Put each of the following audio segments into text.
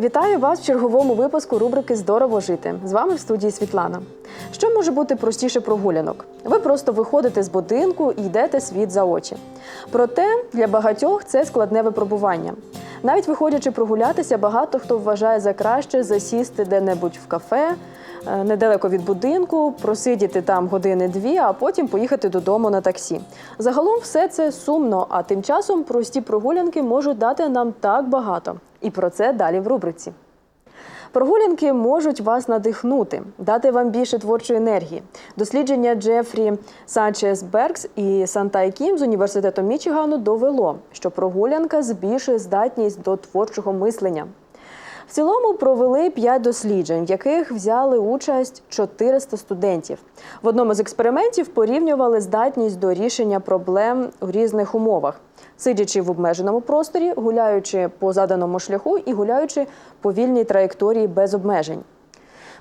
Вітаю вас в черговому випуску рубрики Здорово жити. З вами в студії Світлана. Що може бути простіше прогулянок? Ви просто виходите з будинку і йдете світ за очі. Проте для багатьох це складне випробування. Навіть виходячи прогулятися, багато хто вважає за краще засісти де-небудь в кафе, недалеко від будинку, просидіти там години-дві, а потім поїхати додому на таксі. Загалом все це сумно, а тим часом прості прогулянки можуть дати нам так багато. І про це далі в рубриці. Прогулянки можуть вас надихнути, дати вам більше творчої енергії. Дослідження Джефрі Санчес Бергс і Сантай Кім з університету Мічигану довело, що прогулянка збільшує здатність до творчого мислення. В цілому провели 5 досліджень, в яких взяли участь 400 студентів. В одному з експериментів порівнювали здатність до рішення проблем у різних умовах, сидячи в обмеженому просторі, гуляючи по заданому шляху і гуляючи по вільній траєкторії без обмежень.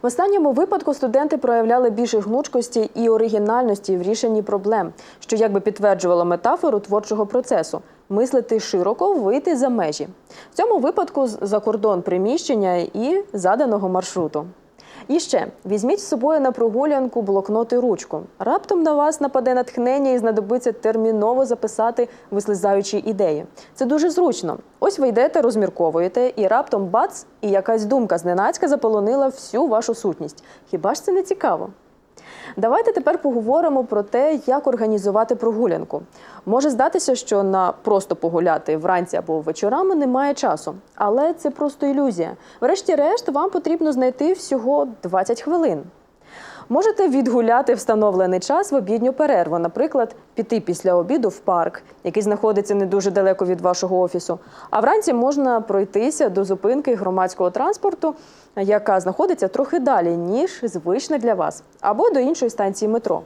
В останньому випадку студенти проявляли більше гнучкості і оригінальності в рішенні проблем, що якби підтверджувало метафору творчого процесу мислити широко, вийти за межі. В цьому випадку за кордон приміщення і заданого маршруту. І ще візьміть з собою на прогулянку блокнот і ручку. Раптом на вас нападе натхнення і знадобиться терміново записати вислизаючі ідеї. Це дуже зручно. Ось ви йдете, розмірковуєте, і раптом бац, і якась думка зненацька заполонила всю вашу сутність. Хіба ж це не цікаво? Давайте тепер поговоримо про те, як організувати прогулянку. Може здатися, що на просто погуляти вранці або вечорами немає часу, але це просто ілюзія. Врешті-решт, вам потрібно знайти всього 20 хвилин. Можете відгуляти встановлений час в обідню перерву, наприклад, піти після обіду в парк, який знаходиться не дуже далеко від вашого офісу. А вранці можна пройтися до зупинки громадського транспорту, яка знаходиться трохи далі, ніж звична для вас, або до іншої станції метро.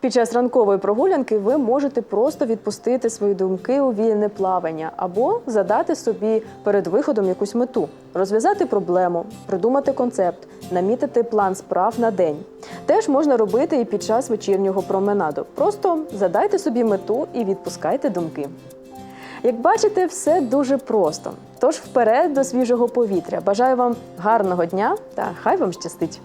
Під час ранкової прогулянки ви можете просто відпустити свої думки у вільне плавання або задати собі перед виходом якусь мету, розв'язати проблему, придумати концепт, намітити план справ на день. Теж можна робити і під час вечірнього променаду. Просто задайте собі мету і відпускайте думки. Як бачите, все дуже просто. Тож вперед до свіжого повітря. Бажаю вам гарного дня та хай вам щастить!